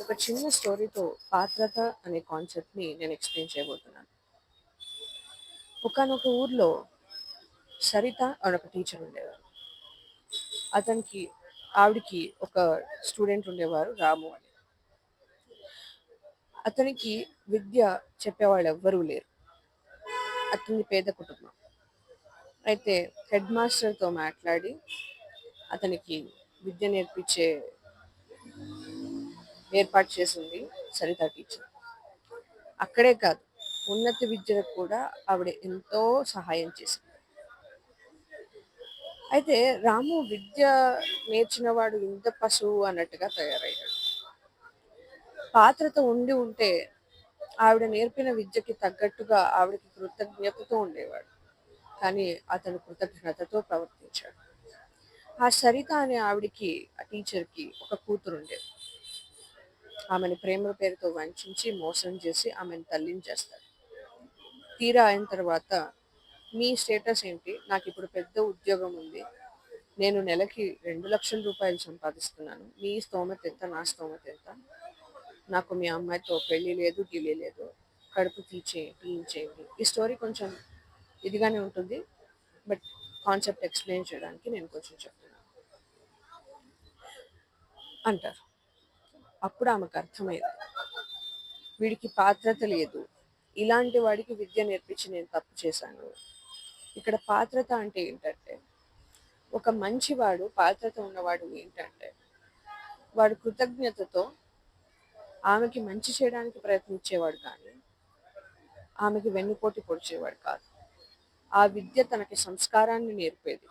ఒక చిన్న స్టోరీతో పాత్రత అనే కాన్సెప్ట్ని నేను ఎక్స్ప్లెయిన్ చేయబోతున్నాను. ఒకనొక ఊర్లో సరిత అని ఒక టీచర్ ఉండేవారు. అతనికి ఆవిడికి ఒక స్టూడెంట్ ఉండేవారు రాము అని. అతనికి విద్య చెప్పేవాళ్ళు ఎవ్వరూ లేరు. అతని పేద కుటుంబం. అయితే హెడ్ మాస్టర్తో మాట్లాడి అతనికి విద్య నేర్పించే ఏర్పాటు చేసింది సరిత టీచర్. అక్కడే కాదు ఉన్నత విద్యకు కూడా ఆవిడ ఎంతో సహాయం చేసింది. అయితే రాము విద్య నేర్చినవాడు ఇంత పశువు అన్నట్టుగా తయారయ్యాడు. పాత్రత ఉండి ఉంటే ఆవిడ నేర్పిన విద్యకి తగ్గట్టుగా ఆవిడకి కృతజ్ఞతతో ఉండేవాడు. కానీ అతను కృతజ్ఞతతో ప్రవర్తించాడు. ఆ సరిత అనే ఆవిడికి ఆ టీచర్కి ఒక కూతురు ఉండేది ఆమెను ప్రేమ పేరుతో వంచి మోసం చేసి ఆమెను తల్లించేస్తాడు. తీరా అయిన తర్వాత మీ స్టేటస్ ఏంటి? నాకు ఇప్పుడు పెద్ద ఉద్యోగం ఉంది. నేను నెలకి రెండు లక్షల రూపాయలు సంపాదిస్తున్నాను. మీ స్తోమత ఎంత? నా స్తోమత ఎంత? నాకు మీ అమ్మాయితో పెళ్ళి లేదు గిలి లేదు. కడుపు తీచే తీయించేయండి ఈ స్టోరీ కొంచెం ఇదిగానే ఉంటుంది. బట్ కాన్సెప్ట్ ఎక్స్ప్లెయిన్ చేయడానికి నేను కొంచెం చెప్తున్నాను. అంటారు. అప్పుడు ఆమెకు అర్థమైంది. వీడికి పాత్రత లేదు ఇలాంటి వాడికి విద్య నేర్పించి నేను తప్పు చేశాను. ఇక్కడ పాత్రత అంటే ఏంటంటే ఒక మంచివాడు పాత్రత ఉన్నవాడు ఏంటంటే వాడు కృతజ్ఞతతో ఆమెకి మంచి చేయడానికి ప్రయత్నించేవాడు కానీ ఆమెకి వెన్నుపోటు పొడిచేవాడు కాదు. ఆ విద్య తనకి సంస్కారాన్ని నేర్పేది.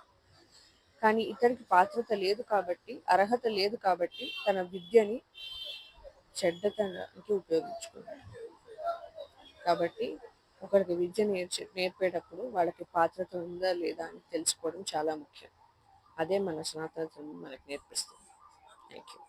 కానీ ఇతనికి పాత్రత లేదు కాబట్టి అర్హత లేదు కాబట్టి తన విద్యని చెడ్డతనానికి ఉపయోగించుకున్నారు కాబట్టి ఒకరికి విద్య నేర్చి నేర్పేటప్పుడు వాళ్ళకి పాత్రత ఉందా లేదా అని తెలుసుకోవడం చాలా ముఖ్యం. అదే మన సనాతన ధర్మం మనకు నేర్పిస్తుంది. Thank you